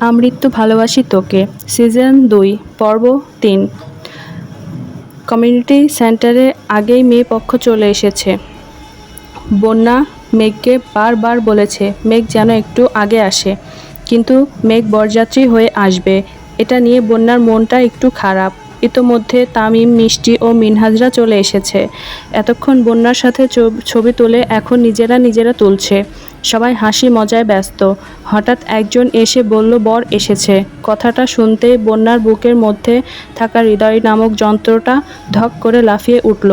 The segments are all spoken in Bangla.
আমৃত্যু ভালোবাসি তোকে। সিজন দুই, পর্ব তিন। কমিউনিটি সেন্টারে আগেই মেয়ে পক্ষ চলে এসেছে। বন্যা মেঘকে বারবার বলেছে, মেঘ যেন একটু আগে আসে। কিন্তু মেঘ বরযাত্রী হয়ে আসবে। এটা নিয়ে বন্যার মনটা একটু খারাপ। ইতোমধ্যে তামিম, মিষ্টি ও মিনহাজরা চলে এসেছে। এতক্ষণ বন্যার সাথে ছবি তুলে এখন নিজেরা নিজেরা তুলছে। সবাই হাসি মজায় ব্যস্ত। হঠাৎ একজন এসে বলল, বর এসেছে। কথাটা শুনতেই বন্যার বুকের মধ্যে থাকা হৃদয় নামক যন্ত্রটা ধক করে লাফিয়ে উঠল।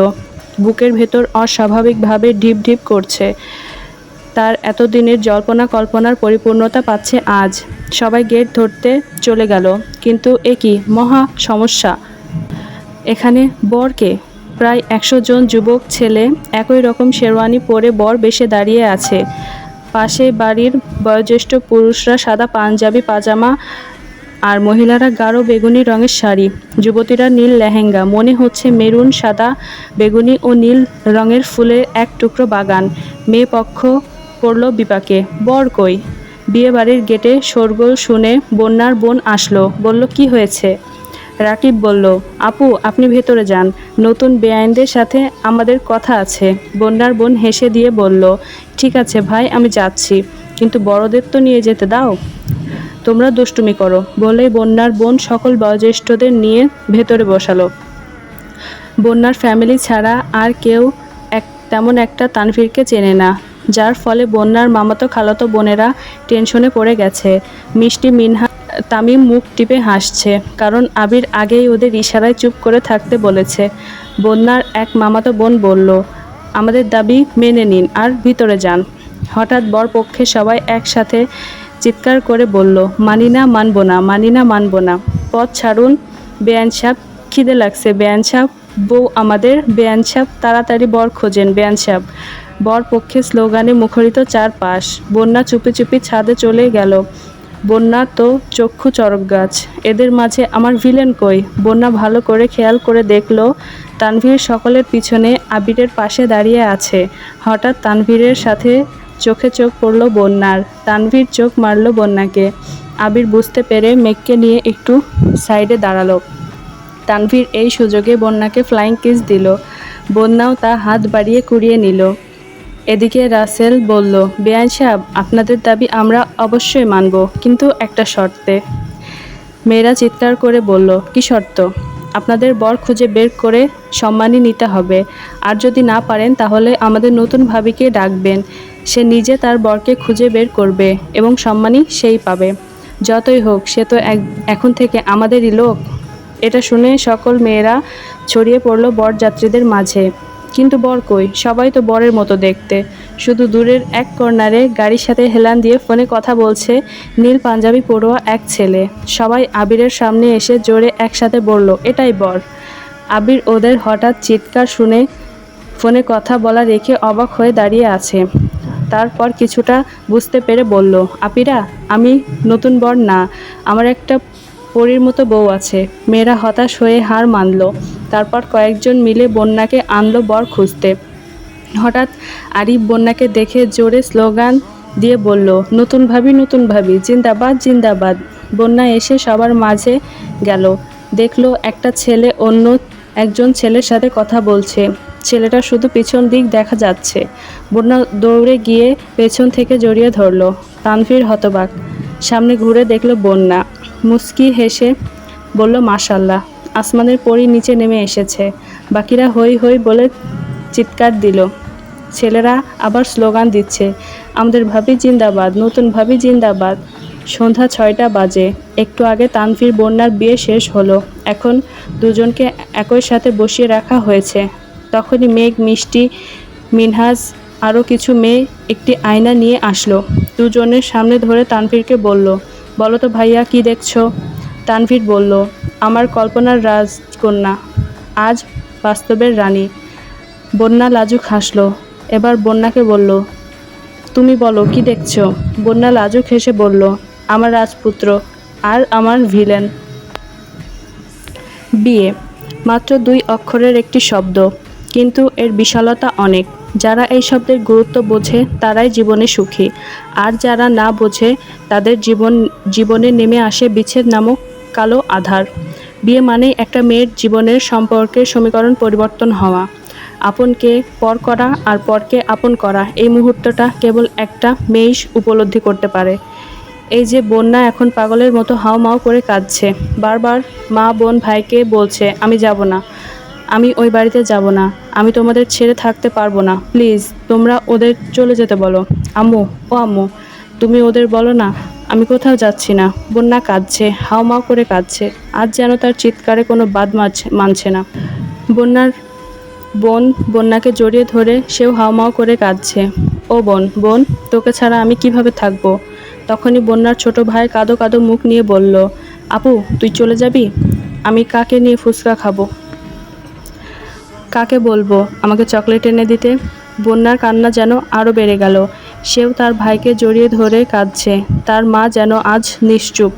বুকের ভেতর অস্বাভাবিকভাবে ঢিপ ঢিপ করছে। তার এতদিনের জল্পনা কল্পনার পরিপূর্ণতা পাচ্ছে আজ। সবাই গেট ধরতে চলে গেল। কিন্তু এ কি মহা সমস্যা? এখানে বরকে প্রায় একশো জন যুবক, ছেলে, একই রকম শেরওয়ানি পরে বর বেশে দাঁড়িয়ে আছে। পাশে বাড়ির বয়োজ্যেষ্ঠ পুরুষরা সাদা পাঞ্জাবি, পাজামা আর মহিলারা গাঢ় বেগুনি রঙের শাড়ি। যুবতীরা নীল লেহেঙ্গা, মনে হচ্ছে মেরুন, সাদা বেগুনি ও নীল রঙের ফুলের এক টুকরো বাগান। মেয়ে পক্ষ পড়ল বিপাকে, বর কই? বিয়ে বাড়ির গেটে শোরগোল শুনে বন্যার বোন আসলো, বলল, কি হয়েছে? রাকিব বলল, আপু, আপনি ভেতরে যান। নতুন বেআইনদের সাথে আমাদের কথা আছে। বন্যার বোন হেসে দিয়ে বলল, ঠিক আছে ভাই, আমি যাচ্ছি। কিন্তু বড়দের তো নিয়ে যেতে দাও। তোমরা দুষ্টুমি করো। বলেই বন্যার বোন সকল বয়োজ্যেষ্ঠদের নিয়ে ভেতরে বসালো। বন্যার ফ্যামিলি ছাড়া আর কেউ এক, তেমন একটা তানভীরকে চেনে না, যার ফলে বন্যার মামাতো খালাতো বোনেরা টেনশনে পড়ে গেছে। মিষ্টি মিনহা তামিম মুখ টিপে হাসছে, কারণ আবির আগেই ওদের ইশারায় চুপ করে থাকতে বলেছে। বন্যার এক মামাতো বোন বলল, আমাদের দাবি মেনে নিন আর ভিতরে যান। হঠাৎ বর পক্ষে সবাই একসাথে চিৎকার করে বলল মানি না মানব না মানি না মানব না। পথ ছাড়ুন বেআইন সাপ, খিদে লাগছে বেআইন সাহেব বউ আমাদের বেআইন সাহেব তাড়াতাড়ি বর খোঁজেন বেআইন সাহেব বর পক্ষে স্লোগানে মুখরিত চারপাশ। বন্যা চুপি চুপি ছাদে চলে গেল। বন্যা তো চক্ষু চরক গাছ। এদের মাঝে আমার ভিলেন কই? বন্যা ভালো করে খেয়াল করে দেখল, তানভীর সকলের পিছনে আবিরের পাশে দাঁড়িয়ে আছে। হঠাৎ তানভীরের সাথে চোখে চোখ পড়ল বন্যার। তানভীর চোখ মারল বন্যাকে। আবির বুঝতে পেরে মেঘকে নিয়ে একটু সাইডে দাঁড়াল। তানভীর এই সুযোগে বন্যাকে ফ্লাইং কিস দিল। বন্যাও তা হাত বাড়িয়ে কুড়িয়ে নিল। এদিকে রাসেল বলল, বেআইন সাহেব, আপনাদের দাবি আমরা অবশ্যই মানব, কিন্তু একটা শর্তে। মেয়েরা চিৎকার করে বলল, কি শর্ত? আপনাদের বর খুঁজে বের করে সম্মানই নিতে হবে। আর যদি না পারেন, তাহলে আমাদের নতুন ভাবিকে ডাকবেন। সে নিজে তার বরকে খুঁজে বের করবে এবং সম্মানই সেই পাবে। যতই হোক, সে তো এখন থেকে আমাদেরই লোক। এটা শুনে সকল মেয়েরা ছড়িয়ে পড়ল বরযাত্রীদের মাঝে। কিন্তু বর কই? সবাই তো বরের মতো দেখতে। শুধু দূরের এক কর্নারে গাড়ির সাথে হেলান দিয়ে ফোনে কথা বলছে নীল পাঞ্জাবি পড়ুয়া এক ছেলে। সবাই আবিরের সামনে এসে জোরে একসাথে বলল, এটাই বর। আবির ওদের হঠাৎ চিৎকার শুনে ফোনে কথা বলা রেখে অবাক হয়ে দাঁড়িয়ে আছে। তারপর কিছুটা বুঝতে পেরে বলল, আপিরা, আমি নতুন বর না। আমার একটা পরীর মতো বউ আছে। মেয়েরা হতাশ হয়ে হার মানলো। তারপর কয়েকজন মিলে বন্যাকে আনলো বর খুঁজতে। হঠাৎ আরিফ বন্যাকে দেখে জোরে স্লোগান দিয়ে বলল, নতুন ভাবি নতুন ভাবি, জিন্দাবাদ জিন্দাবাদ। বন্যা এসে সবার মাঝে গেল। দেখল একটা ছেলে অন্য একজন ছেলের সাথে কথা বলছে। ছেলেটা শুধু পিছন দিক দেখা যাচ্ছে। বন্যা দৌড়ে গিয়ে পেছন থেকে জড়িয়ে ধরলো। তানভীর হতবাক। সামনে ঘুরে দেখল বন্যা। মুস্কি হেসে বলল মাশাল্লাহ আসমানের পরি নিচে নেমে এসেছে। বাকিরা হই হই বলে চিৎকার দিল। ছেলেরা আবার স্লোগান দিচ্ছে, আমাদের ভাবি জিন্দাবাদ, নতুন ভাবি জিন্দাবাদ। সন্ধ্যা ছয়টা বাজে, একটু আগে তানভীর বন্যার বিয়ে শেষ হলো। এখন দুজনকে একই সাথে বসিয়ে রাখা হয়েছে। তখনই মেঘ, মিষ্টি, মিনহাজ, আরও কিছু মেয়ে একটি আয়না নিয়ে আসলো। দুজনের সামনে ধরে তানভীরকে বলল বলো তো ভাইয়া, কি দেখছ? তানভীর বলল, আমার কল্পনার রাজকন্যা, আজ বাস্তবের রানী। বন্যা লাজুক হাসলো। এবার বন্যাকে বলল, তুমি বলো, কি দেখছ? বন্যা লাজুক হেসে বলল, আমার রাজপুত্র আর আমার ভিলেন। বিয়ে। মাত্র দুই অক্ষরের একটি শব্দ, কিন্তু এর বিশালতা অনেক। যারা এই শব্দের গুরুত্ব বোঝে, তারাই জীবনে সুখী। আর যারা না বোঝে, তাদের জীবন, জীবনে নেমে আসে বিচ্ছেদ নামক কালো আধার। বিয়ে মানেই একটা মেয়ের জীবনের সম্পর্কের সমীকরণ পরিবর্তন হওয়া। আপনকে পর করা আর পরকে আপন করা, এই মুহূর্তটা কেবল একটা মেয়েই উপলব্ধি করতে পারে। এই যে বন্যা এখন পাগলের মতো হাও মাও করে কাঁদছে। বারবার মা বোন ভাইকে বলছে, আমি যাব না। আমি ওই বাড়িতে যাব না। আমি তোমাদের ছেড়ে থাকতে পারব না। প্লিজ, তোমরা ওদের চলে যেতে বলো। আম্মু, ও আম্মু, তুমি ওদের বলো না, আমি কোথাও যাচ্ছি না। বন্যা কাঁদছে হাউমাউ করে কাঁদছে। আজ যেন তার চিৎকারে কোনো বাদ মানছে না। বন্যার বোন বন্যাকে জড়িয়ে ধরে সেও হাউমাউ করে কাঁদছে। ও বোন বোন, তোকে ছাড়া আমি কীভাবে থাকব? তখনই বন্যার ছোট ভাই কাদো কাদো মুখ নিয়ে বলল, আপু, তুই চলে যাবি? আমি কাকে নিয়ে ফুচকা খাব? কাকে বলব? আমাকে চকলেট এনে দিতে। বন্যার কান্না যেন আরও বেড়ে গেল। সেও তার ভাইকে জড়িয়ে ধরে কাঁদছে। তার মা যেন আজ নিশ্চুপ।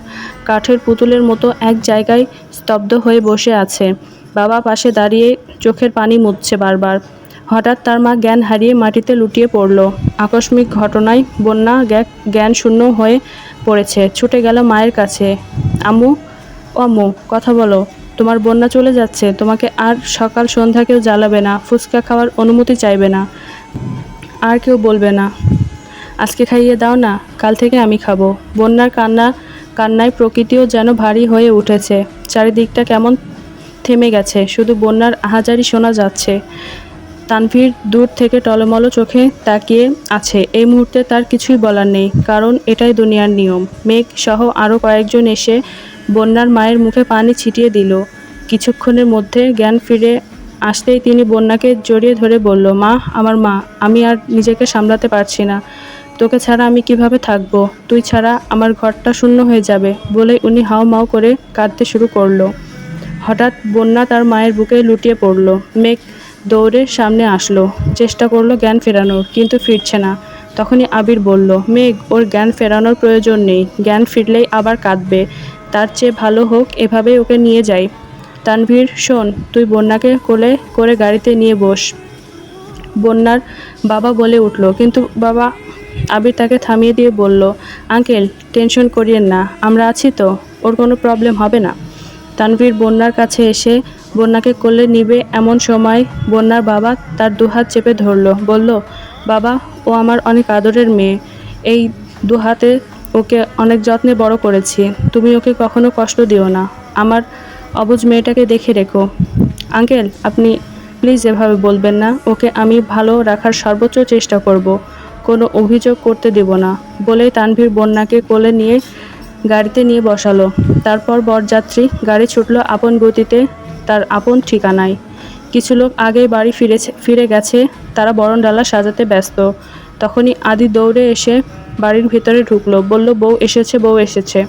কাঠের পুতুলের মতো এক জায়গায় স্তব্ধ হয়ে বসে আছে। বাবা পাশে দাঁড়িয়ে চোখের পানি মুছছে বারবার। হঠাৎ তার মা জ্ঞান হারিয়ে মাটিতে লুটিয়ে পড়ল। আকস্মিক ঘটনায় বন্যা জ্ঞান শূন্য হয়ে পড়েছে। ছুটে গেল মায়ের কাছে। ও আম্মু কথা বলো। তোমার বন্যা চলে যাচ্ছে, তোমাকে আর সকাল সন্ধ্যা কেউ জ্বালাবে না, ফুচকা খাওয়ার অনুমতি চাইবে না, আর কেউ বলবে না। আজকে খাইয়ে দাও না, কাল থেকে আমি খাব। বন্যার কান্না, কান্নায় প্রকৃতিও যেন ভারী হয়ে উঠেছে। চারিদিকটা কেমন থেমে গেছে, শুধু বন্যার আহাজারি শোনা যাচ্ছে। তানভীর দূর থেকে টলমলো চোখে তাকিয়ে আছে, এই মুহূর্তে তার কিছুই বলার নেই, কারণ এটাই দুনিয়ার নিয়ম। মেঘ সহ আরও কয়েকজন এসে বন্যার মায়ের মুখে পানি ছিটিয়ে দিল। কিছুক্ষণের মধ্যে জ্ঞান ফিরে আসতেই তিনি বন্যাকে জড়িয়ে ধরে বলল, মা, আমার মা, আমি আর নিজেকে সামলাতে পারছি না। তোকে ছাড়া আমি কীভাবে থাকব? তুই ছাড়া আমার ঘরটা শূন্য হয়ে যাবে। বলে উনি হাও মাও করে কাঁদতে শুরু করল। হঠাৎ বন্যা তার মায়ের বুকে লুটিয়ে পড়ল। মেঘ দৌড়ে সামনে আসলো। চেষ্টা করল জ্ঞান ফেরানোর, কিন্তু ফিরছে না। তখনই আবির বলল, মেঘ, ওর জ্ঞান ফেরানোর প্রয়োজন নেই। জ্ঞান ফিরলেই আবার কাঁদবে। তার চেয়ে ভালো হোক, এভাবেই ওকে নিয়ে যাই। তানভীর, শোন, তুই বন্যাকে কোলে করে গাড়িতে নিয়ে বস। বন্যার বাবা বলে উঠল, কিন্তু বাবা আবির তাকে থামিয়ে দিয়ে বলল, আঙ্কেল, টেনশন করিয়েন না, আমরা আছি তো, ওর কোনো প্রবলেম হবে না। তানভীর বন্যার কাছে এসে বন্যাকে কোলে নিবে এমন সময় বন্যার বাবা তার দুহাত চেপে ধরলো, বলল, বাবা, ও আমার অনেক আদরের মেয়ে, এই দুহাতে ওকে অনেক যত্নে বড় করেছি। তুমি ওকে কখনো কষ্ট দিও না। আমার অবুজ মেয়েটাকে দেখে রেখো। আঙ্কেল, আপনি প্লিজ এভাবে বলবেন না। ওকে আমি ভালো রাখার সর্বোচ্চ চেষ্টা করব। কোনো অভিযোগ করতে দেব না। বলেই তানভীর বন্যাকে কোলে নিয়ে গাড়িতে নিয়ে বসালো। তারপর বরযাত্রী গাড়ি ছুটলো আপন গতিতে তার আপন ঠিকানায়। কিছু লোক আগেই বাড়ি ফিরেছে, ফিরে গেছে। তারা বরণডালা সাজাতে ব্যস্ত। তখনই আদি দৌড়ে এসে বাড়ির ভিতরে ঢুকলো। বলল, বউ এসেছে বউ এসেছে।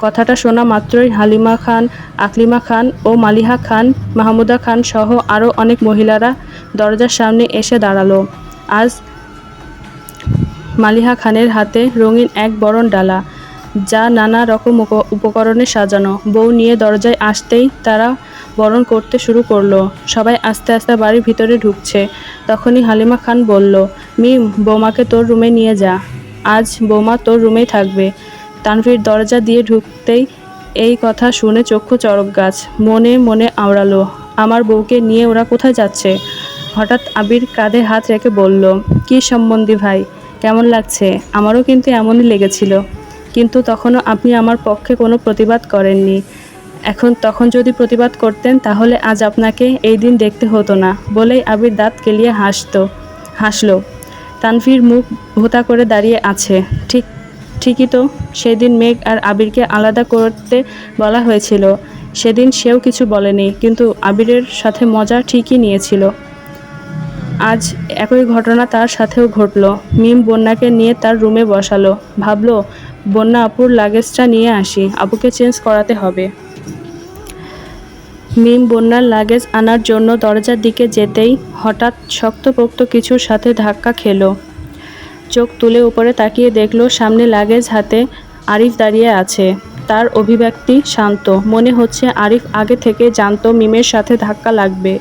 কথাটা শোনা মাত্রই হালিমা খান, আকলিমা খান ও মালিহা খান, মাহমুদা খান সহ আরও অনেক মহিলারা দরজার সামনে এসে দাঁড়াল। আজ মালিহা খানের হাতে রঙিন এক বরণ ডালা, যা নানা রকম উপ- উপকরণে সাজানো। বউ নিয়ে দরজায় আসতেই তারা বরণ করতে শুরু করল। সবাই আস্তে আস্তে বাড়ির ভিতরে ঢুকছে। তখনই হালিমা খান বলল, মিম, বৌমাকে তোর রুমে নিয়ে যা। আজ বৌমা তোর রুমেই থাকবে। তানভীর দরজা দিয়ে ঢুকতেই এই কথা শুনে চক্ষু চরক গাছ। মনে মনে আওড়ালো, আমার বউকে নিয়ে ওরা কোথায় যাচ্ছে? হঠাৎ আবির কাঁধে হাত রেখে বলল, কি সম্বন্ধী ভাই, কেমন লাগছে? আমারও কিন্তু এমনই লেগেছিল। কিন্তু তখনও আপনি আমার পক্ষে কোনো প্রতিবাদ করেননি। এখন তখন যদি প্রতিবাদ করতেন, তাহলে আজ আপনাকে এই দিন দেখতে হতো না। বলেই আবির দাঁত কেলিয়ে হাসতো, হাসলো। তানভীর মুখ ভোতা করে দাঁড়িয়ে আছে। ঠিক, ঠিকই তো, সেদিন মেঘ আর আবিরকে আলাদা করতে বলা হয়েছিল। সেদিন সেও কিছু বলেনি, কিন্তু আবিরের সাথে মজা ঠিকই নিয়েছিল। আজ একই ঘটনা তার সাথেও ঘটলো। মিম বন্যাকে নিয়ে তার রুমে বসালো। ভাবলো, বন্যা আপুর লাগেজটা নিয়ে আসি, আপুকে চেঞ্জ করাতে হবে। মিম বন্যার লাগেজ আনার জন্য দরজার দিকে যেতেই হঠাৎ শক্তপোক্ত কিছুর সাথে ধাক্কা খেলো। চোখ তুলে উপরে তাকিয়ে দেখল, সামনে লাগেজ হাতে আরিফ দাঁড়িয়ে আছে। তার অভিব্যক্তি শান্ত। মনে হচ্ছে আরিফ আগে থেকে জানত মিমের সাথে ধাক্কা লাগবে,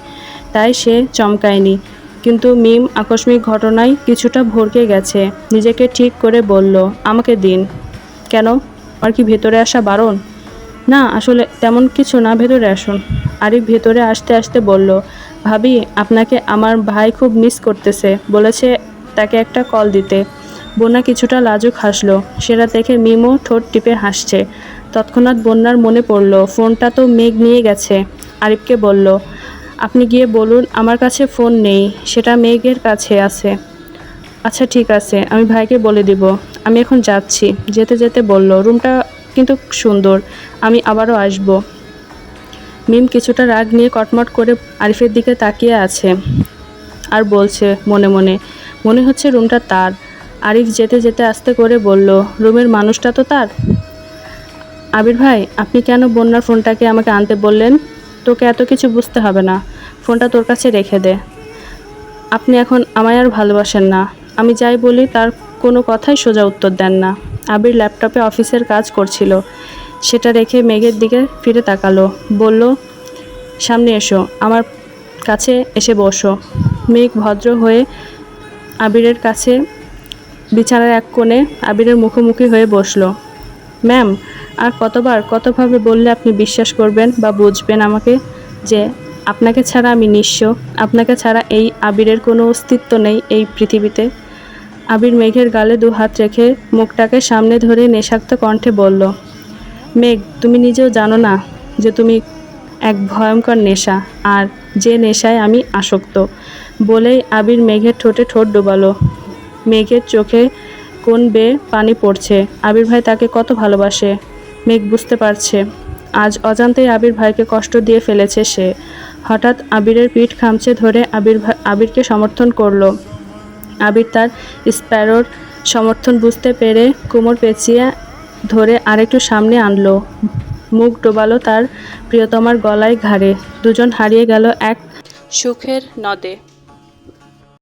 তাই সে চমকায়নি। কিন্তু মিম আকস্মিক ঘটনায় কিছুটা ভরকে গেছে। নিজেকে ঠিক করে বলল, আমাকে দিন। কেন? আর কি ভেতরে আসা বারণ? না, আসলে তেমন কিছু না, ভেতরে আসুন। আরিফ ভেতরে আসতে আসতে বলল, ভাবি, আপনাকে আমার ভাই খুব মিস করতেছে। বলেছে তাকে একটা কল দিতে। বন্যা কিছুটা লাজুক হাসলো। সেটা দেখে মিমো ঠোঁট টিপে হাসছে। তৎক্ষণাৎ বন্যার মনে পড়ল, ফোনটা তো মেঘ নিয়ে গেছে। আরিফকে বলল, আপনি গিয়ে বলুন, আমার কাছে ফোন নেই, সেটা মেঘের কাছে আছে। আচ্ছা ঠিক আছে, আমি ভাইকে বলে দিব। আমি এখন যাচ্ছি। যেতে যেতে বলল, রুমটা কিন্তু সুন্দর। আমি আবারও আসব। মিম কিছুটা রাগ নিয়ে কটমট করে আরিফের দিকে তাকিয়ে আছে আর বলছে মনে মনে মনে হচ্ছে রুমটা তার। আরিফ যেতে যেতে আস্তে করে বলল, রুমের মানুষটা তো তার? আবির ভাই, আপনি কেন বন্যার ফোনটাকে আমাকে আনতে বললেন? তোকে এত কিছু বুঝতে হবে না। ফোনটা তোর কাছে রেখে দে। আপনি এখন আমায় আর ভালোবাসেন না। আমি যাই বলি তার কোনো কথাই সোজা উত্তর দেন না। আবির ল্যাপটপে অফিসের কাজ করছিল। সেটা রেখে মেঘের দিকে ফিরে তাকালো। বলল, সামনে এসো, আমার কাছে এসে বসো। মেঘ ভদ্র হয়ে আবিরের কাছে বিছানার এক কোণে আবিরের মুখোমুখি হয়ে বসল। ম্যাম, আর কতবার, কতভাবে বললে আপনি বিশ্বাস করবেন বা বুঝবেন আমাকে যে আপনাকে ছাড়া আমি নিঃস্ব? আপনাকে ছাড়া এই আবিরের কোনো অস্তিত্ব নেই এই পৃথিবীতে। আবির মেঘের গালে দু হাত রেখে মুখটাকে সামনে ধরে নেশাক্ত কণ্ঠে বলল, মেঘ, তুমি নিজেও জানো না যে তুমি এক ভয়ঙ্কর নেশা, আর যে নেশায় আমি আসক্ত। বলেই আবির মেঘের ঠোঁটে ঠোঁট ডোবালো। মেঘের চোখে কোন বেয়ে পানি পড়ছে। আবির ভাই তাকে কত ভালোবাসে। মেঘ বুঝতে পারছে। আজ অজান্তেই আবির ভাইকে কষ্ট দিয়ে ফেলেছে সে। হঠাৎ আবিরের পিঠ খামচে ধরে আবির আবিরকে সমর্থন করল। আবির তার স্প্যারোর সমর্থন বুঝতে পেরে কোমর পেঁচিয়ে ধরে আরেকটু সামনে আনলো। মুখ ডোবালো তার প্রিয়তমার গলায় ঘাড়ে। দুজন হারিয়ে গেল এক সুখের নদে।